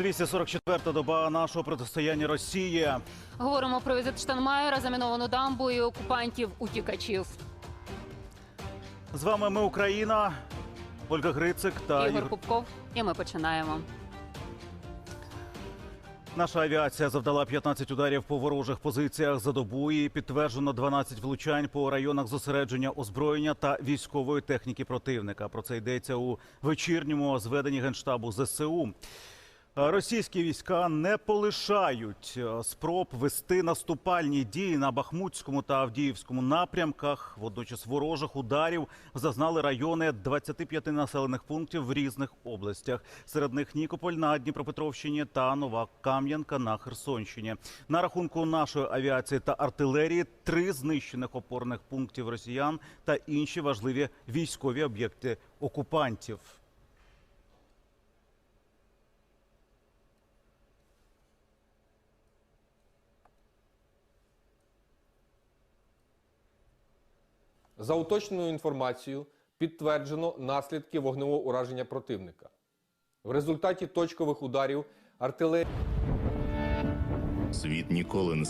244-та доба нашого протистояння Росії. Говоримо про візит Штанмаєра, заміновану дамбу і окупантів утікачів. З вами ми Україна, Ольга Грицик та Ігор. Кубков. І ми починаємо. Наша авіація завдала 15 ударів по ворожих позиціях за добу і підтверджено 12 влучань по районах зосередження озброєння та військової техніки противника. Про це йдеться у вечірньому зведенні генштабу ЗСУ. Російські війська не полишають е, спроб вести наступальні дії на Бахмутському та Авдіївському напрямках. Водночас ворожих ударів зазнали райони 25 населених пунктів в різних областях. Серед них Нікополь на Дніпропетровщині та Нова Кам'янка на Херсонщині. На рахунку нашої авіації та артилерії три знищених опорних пунктів росіян та інші важливі військові об'єкти окупантів. За уточненою інформацією підтверджено наслідки вогневого ураження противника. В результаті точкових ударів артилерії Світ ніколи не